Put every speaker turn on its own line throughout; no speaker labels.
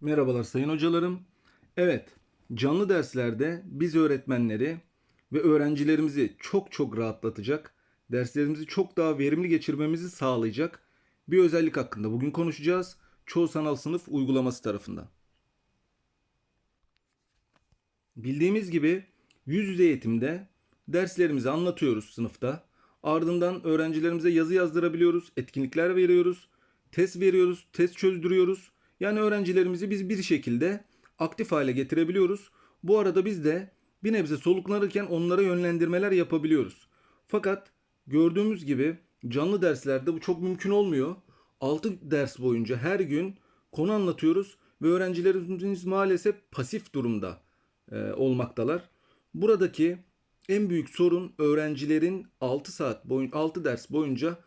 Merhabalar sayın hocalarım. Evet, canlı derslerde biz öğretmenleri ve öğrencilerimizi çok çok rahatlatacak, derslerimizi çok daha verimli geçirmemizi sağlayacak bir özellik hakkında bugün konuşacağız. Çoğu sanal sınıf uygulaması tarafından. Bildiğimiz gibi yüz yüze eğitimde derslerimizi anlatıyoruz sınıfta. Ardından öğrencilerimize yazı yazdırabiliyoruz, etkinlikler veriyoruz, test veriyoruz, test çözdürüyoruz. Yani öğrencilerimizi biz bir şekilde aktif hale getirebiliyoruz. Bu arada biz de bir nebze soluklanırken onlara yönlendirmeler yapabiliyoruz. Fakat gördüğümüz gibi canlı derslerde bu çok mümkün olmuyor. 6 ders boyunca her gün konu anlatıyoruz ve öğrencilerimiz maalesef pasif durumda e, olmaktalar. Buradaki en büyük sorun öğrencilerin 6 saat boyunca 6 ders boyunca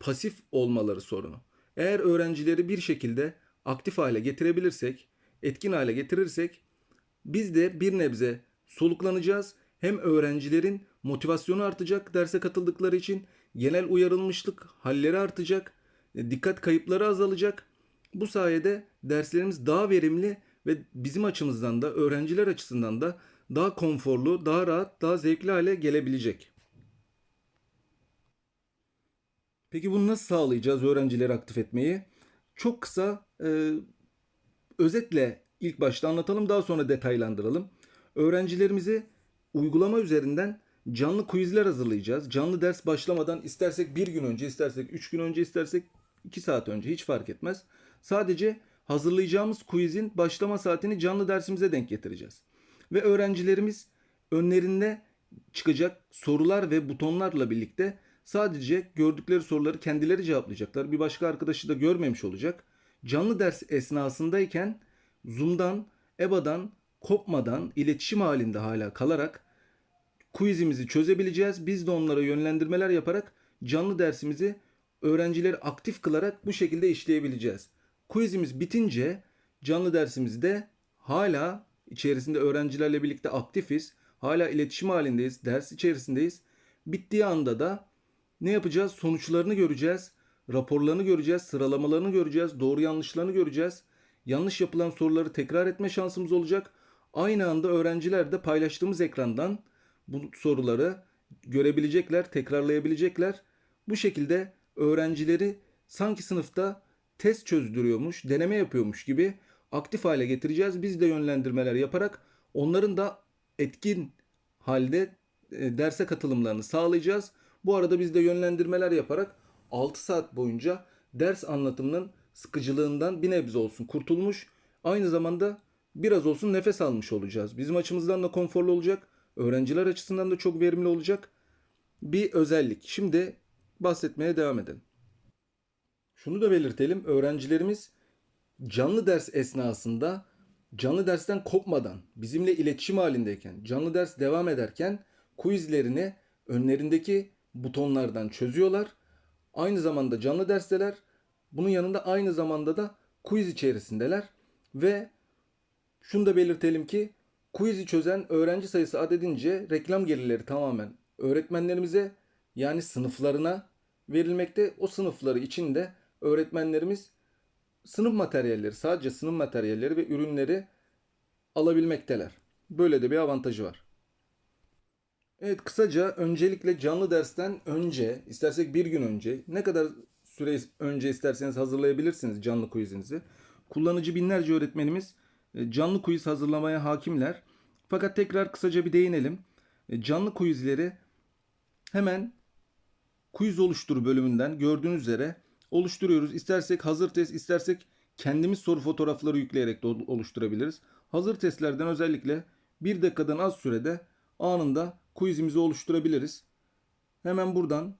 pasif olmaları sorunu. Eğer öğrencileri bir şekilde aktif hale getirebilirsek, etkin hale getirirsek biz de bir nebze soluklanacağız. Hem öğrencilerin motivasyonu artacak derse katıldıkları için, genel uyarılmışlık halleri artacak, e, dikkat kayıpları azalacak. Bu sayede derslerimiz daha verimli ve bizim açımızdan da öğrenciler açısından da daha konforlu, daha rahat, daha zevkli hale gelebilecek. Peki bunu nasıl sağlayacağız öğrencileri aktif etmeyi? Çok kısa e, özetle ilk başta anlatalım daha sonra detaylandıralım. Öğrencilerimizi uygulama üzerinden canlı quizler hazırlayacağız. Canlı ders başlamadan istersek bir gün önce, istersek üç gün önce, istersek iki saat önce hiç fark etmez. Sadece hazırlayacağımız quizin başlama saatini canlı dersimize denk getireceğiz. Ve öğrencilerimiz önlerinde çıkacak sorular ve butonlarla birlikte sadece gördükleri soruları kendileri cevaplayacaklar. Bir başka arkadaşı da görmemiş olacak. Canlı ders esnasındayken Zoom'dan, EBA'dan kopmadan iletişim halinde hala kalarak quizimizi çözebileceğiz. Biz de onlara yönlendirmeler yaparak canlı dersimizi öğrencileri aktif kılarak bu şekilde işleyebileceğiz. Quizimiz bitince canlı dersimizde hala içerisinde öğrencilerle birlikte aktifiz. Hala iletişim halindeyiz, ders içerisindeyiz. Bittiği anda da ne yapacağız? Sonuçlarını göreceğiz, raporlarını göreceğiz, sıralamalarını göreceğiz, doğru yanlışlarını göreceğiz. Yanlış yapılan soruları tekrar etme şansımız olacak. Aynı anda öğrenciler de paylaştığımız ekrandan bu soruları görebilecekler, tekrarlayabilecekler. Bu şekilde öğrencileri sanki sınıfta test çözdürüyormuş, deneme yapıyormuş gibi aktif hale getireceğiz. Biz de yönlendirmeler yaparak onların da etkin halde e, derse katılımlarını sağlayacağız. Bu arada biz de yönlendirmeler yaparak 6 saat boyunca ders anlatımının sıkıcılığından bir nebze olsun kurtulmuş. Aynı zamanda biraz olsun nefes almış olacağız. Bizim açımızdan da konforlu olacak. Öğrenciler açısından da çok verimli olacak bir özellik. Şimdi bahsetmeye devam edelim. Şunu da belirtelim. Öğrencilerimiz canlı ders esnasında canlı dersten kopmadan bizimle iletişim halindeyken canlı ders devam ederken quizlerini önlerindeki butonlardan çözüyorlar. Aynı zamanda canlı dersdeler. Bunun yanında aynı zamanda da quiz içerisindeler ve şunu da belirtelim ki quiz'i çözen öğrenci sayısı adedince reklam gelirleri tamamen öğretmenlerimize yani sınıflarına verilmekte. O sınıfları içinde öğretmenlerimiz sınıf materyalleri, sadece sınıf materyalleri ve ürünleri alabilmekteler. Böyle de bir avantajı var. Evet kısaca öncelikle canlı dersten önce, istersek bir gün önce, ne kadar süre önce isterseniz hazırlayabilirsiniz canlı quizinizi. Kullanıcı binlerce öğretmenimiz e, canlı quiz hazırlamaya hakimler. Fakat tekrar kısaca bir değinelim. E, canlı quizleri hemen quiz oluştur bölümünden gördüğünüz üzere oluşturuyoruz. İstersek hazır test, istersek kendimiz soru fotoğrafları yükleyerek de oluşturabiliriz. Hazır testlerden özellikle bir dakikadan az sürede anında quizimizi oluşturabiliriz. Hemen buradan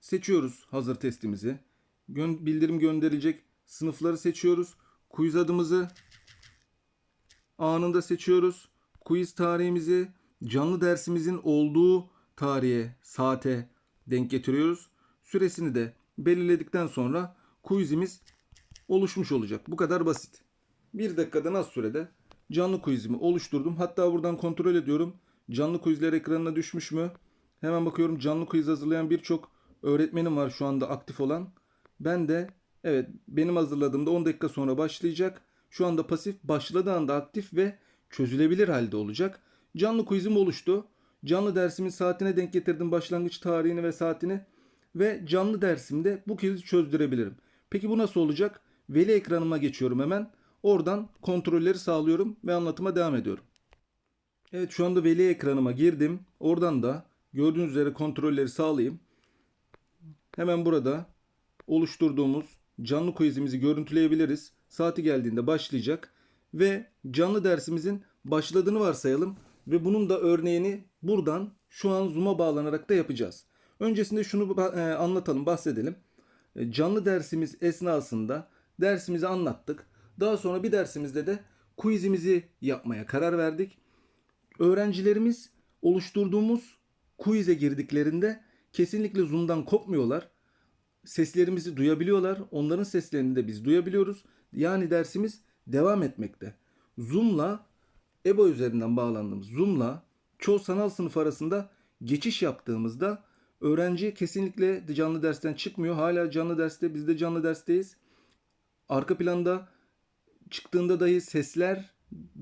seçiyoruz hazır testimizi. Gö bildirim gönderilecek sınıfları seçiyoruz. Quiz adımızı anında seçiyoruz. Quiz tarihimizi canlı dersimizin olduğu tarihe, saate denk getiriyoruz. Süresini de belirledikten sonra quizimiz oluşmuş olacak. Bu kadar basit. Bir dakikadan az sürede canlı quizimi oluşturdum. Hatta buradan kontrol ediyorum. Canlı quizler ekranına düşmüş mü? Hemen bakıyorum canlı quiz hazırlayan birçok öğretmenim var şu anda aktif olan. Ben de evet benim hazırladığımda 10 dakika sonra başlayacak Şu anda pasif, başladığı anda aktif ve çözülebilir halde olacak. Canlı quizim oluştu. Canlı dersimin saatine denk getirdim başlangıç tarihini ve saatini ve canlı dersimde bu quiz'i çözdürebilirim. Peki bu nasıl olacak? Veli ekranıma geçiyorum hemen. Oradan kontrolleri sağlıyorum ve anlatıma devam ediyorum. Evet şu anda veli ekranıma girdim. Oradan da gördüğünüz üzere kontrolleri sağlayayım. Hemen burada oluşturduğumuz canlı quizimizi görüntüleyebiliriz. Saati geldiğinde başlayacak ve canlı dersimizin başladığını varsayalım ve bunun da örneğini buradan şu an Zoom'a bağlanarak da yapacağız. Öncesinde şunu e, anlatalım, bahsedelim. E, canlı dersimiz esnasında dersimizi anlattık. Daha sonra bir dersimizde de quizimizi yapmaya karar verdik. Öğrencilerimiz oluşturduğumuz quiz'e girdiklerinde kesinlikle Zoom'dan kopmuyorlar. Seslerimizi duyabiliyorlar. Onların seslerini de biz duyabiliyoruz. Yani dersimiz devam etmekte. Zoom'la EBA üzerinden bağlandığımız Zoom'la çoğu sanal sınıf arasında geçiş yaptığımızda öğrenci kesinlikle canlı dersten çıkmıyor. Hala canlı derste biz de canlı dersteyiz. Arka planda çıktığında dahi sesler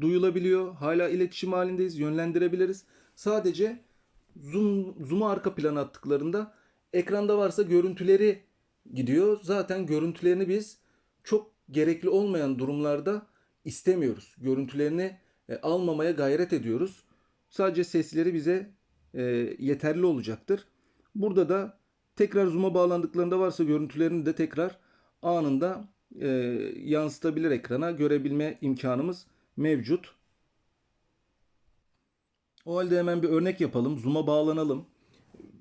duyulabiliyor. Hala iletişim halindeyiz. Yönlendirebiliriz. Sadece zoom zoom'u arka plana attıklarında ekranda varsa görüntüleri gidiyor. Zaten görüntülerini biz çok gerekli olmayan durumlarda istemiyoruz. Görüntülerini e, almamaya gayret ediyoruz. Sadece sesleri bize e, yeterli olacaktır. Burada da tekrar zoom'a bağlandıklarında varsa görüntülerini de tekrar anında e, yansıtabilir ekrana görebilme imkanımız mevcut. O halde hemen bir örnek yapalım. Zoom'a bağlanalım.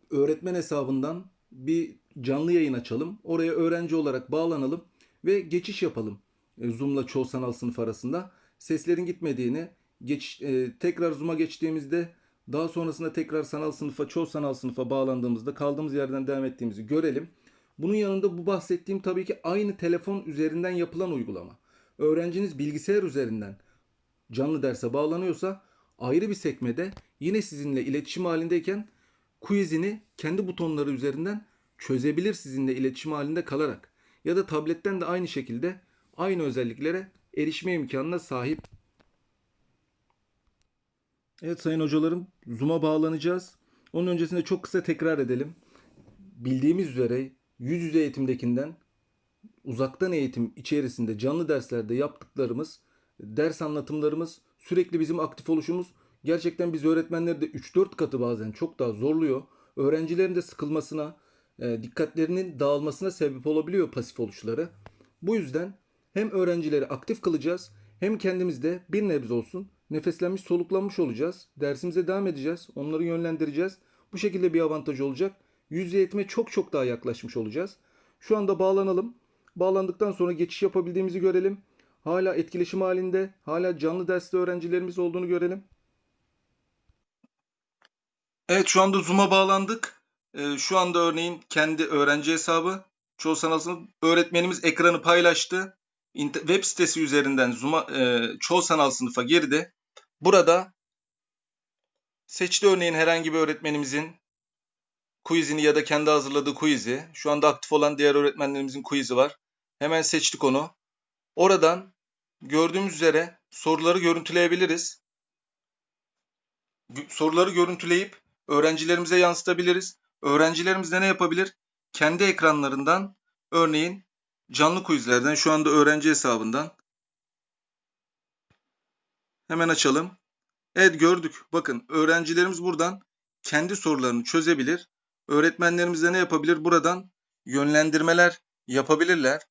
Öğretmen hesabından bir canlı yayın açalım. Oraya öğrenci olarak bağlanalım ve geçiş yapalım. E, Zoom'la çoğu sanal sınıf arasında seslerin gitmediğini, geç, e, tekrar Zoom'a geçtiğimizde daha sonrasında tekrar sanal sınıfa, çoğu sanal sınıfa bağlandığımızda kaldığımız yerden devam ettiğimizi görelim. Bunun yanında bu bahsettiğim tabii ki aynı telefon üzerinden yapılan uygulama. Öğrenciniz bilgisayar üzerinden canlı derse bağlanıyorsa ayrı bir sekmede yine sizinle iletişim halindeyken quizini kendi butonları üzerinden çözebilir sizinle iletişim halinde kalarak. Ya da tabletten de aynı şekilde aynı özelliklere erişme imkanına sahip. Evet sayın hocalarım Zoom'a bağlanacağız. Onun öncesinde çok kısa tekrar edelim. Bildiğimiz üzere yüz yüze eğitimdekinden uzaktan eğitim içerisinde canlı derslerde yaptıklarımız, ders anlatımlarımız, sürekli bizim aktif oluşumuz gerçekten biz öğretmenleri de 3-4 katı bazen çok daha zorluyor. Öğrencilerin de sıkılmasına, e, dikkatlerinin dağılmasına sebep olabiliyor pasif oluşları. Bu yüzden hem öğrencileri aktif kılacağız hem kendimiz de bir nebze olsun nefeslenmiş soluklanmış olacağız. Dersimize devam edeceğiz. Onları yönlendireceğiz. Bu şekilde bir avantaj olacak. Yüz yüze eğitime çok çok daha yaklaşmış olacağız. Şu anda bağlanalım. Bağlandıktan sonra geçiş yapabildiğimizi görelim. Hala etkileşim halinde, hala canlı derste öğrencilerimiz olduğunu görelim. Evet şu anda Zoom'a bağlandık. Ee, şu anda örneğin kendi öğrenci hesabı çoğu sanal sınıf öğretmenimiz ekranı paylaştı. Web sitesi üzerinden Zoom'a e, çoğu sanal sınıfa girdi. Burada seçti örneğin herhangi bir öğretmenimizin quizini ya da kendi hazırladığı quiz'i. Şu anda aktif olan diğer öğretmenlerimizin quiz'i var. Hemen seçtik onu. Oradan gördüğümüz üzere soruları görüntüleyebiliriz. Gö- Soruları görüntüleyip öğrencilerimize yansıtabiliriz. Öğrencilerimiz de ne yapabilir? Kendi ekranlarından örneğin canlı quizlerden şu anda öğrenci hesabından hemen açalım. Evet gördük. Bakın öğrencilerimiz buradan kendi sorularını çözebilir. Öğretmenlerimiz de ne yapabilir? Buradan yönlendirmeler yapabilirler.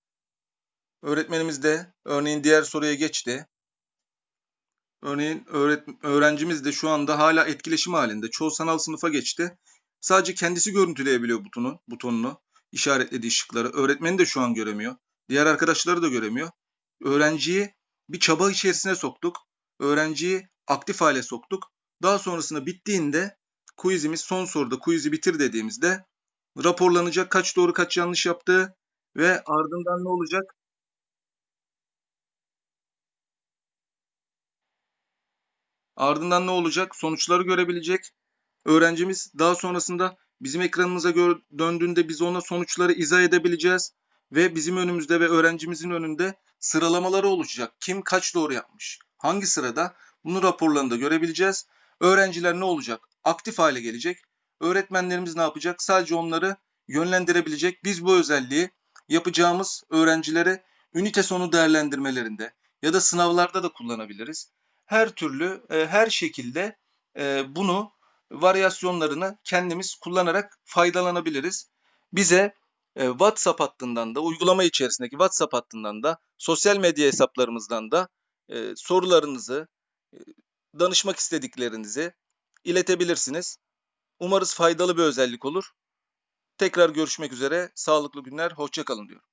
Öğretmenimiz de örneğin diğer soruya geçti. Örneğin öğrencimiz de şu anda hala etkileşim halinde. Çoğu sanal sınıfa geçti. Sadece kendisi görüntüleyebiliyor butonu, butonunu, işaretlediği şıkları. Öğretmeni de şu an göremiyor. Diğer arkadaşları da göremiyor. Öğrenciyi bir çaba içerisine soktuk. Öğrenciyi aktif hale soktuk. Daha sonrasında bittiğinde quizimiz son soruda quiz'i bitir dediğimizde raporlanacak kaç doğru kaç yanlış yaptığı ve ardından ne olacak? Ardından ne olacak? Sonuçları görebilecek. Öğrencimiz daha sonrasında bizim ekranımıza döndüğünde biz ona sonuçları izah edebileceğiz ve bizim önümüzde ve öğrencimizin önünde sıralamaları oluşacak. Kim kaç doğru yapmış? Hangi sırada? Bunu raporlarında görebileceğiz. Öğrenciler ne olacak? Aktif hale gelecek. Öğretmenlerimiz ne yapacak? Sadece onları yönlendirebilecek. Biz bu özelliği yapacağımız öğrencilere ünite sonu değerlendirmelerinde ya da sınavlarda da kullanabiliriz. Her türlü, e, her şekilde e, bunu varyasyonlarını kendimiz kullanarak faydalanabiliriz. Bize e, WhatsApp hattından da uygulama içerisindeki WhatsApp hattından da sosyal medya hesaplarımızdan da sorularınızı, danışmak istediklerinizi iletebilirsiniz. Umarız faydalı bir özellik olur. Tekrar görüşmek üzere. Sağlıklı günler. Hoşça kalın diyorum.